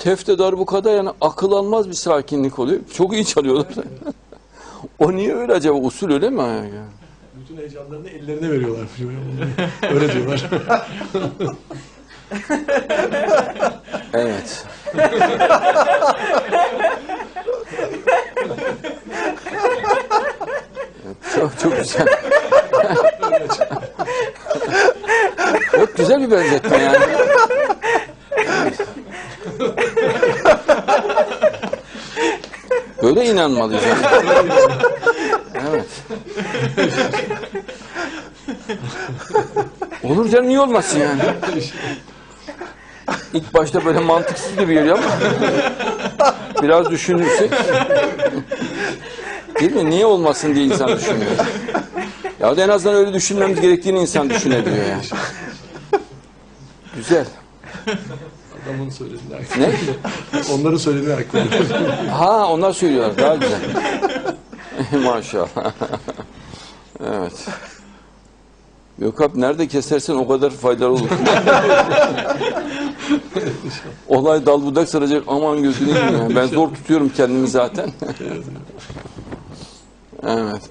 tefte darbukada yani akıl almaz bir sakinlik oluyor. Çok iyi çalıyorlar. o niye öyle acaba? Usul öyle mi? Yani? Bütün heyecanlarını ellerine veriyorlar. Öyle diyorlar. Evet. çok çok güzel. çok güzel bir benzetme yani. Böyle inanmalıyız. yani. Evet. Olur canım niye olmasın yani? İlk başta böyle mantıksız gibi geliyor ama biraz düşünürsek değil mi? Niye olmasın diye insan düşünüyor. Ya da en azından öyle düşünmemiz gerektiğini insan düşünebiliyor yani. Güzel. Adamın söylediğini aklı. Ne? Onların söylediğini aklı. Ha onlar söylüyorlar. Daha güzel. Maşallah. evet. Yok abi nerede kesersen o kadar faydalı olur. Olay dal budak saracak aman gözünü. Ben zor tutuyorum kendimi zaten. evet.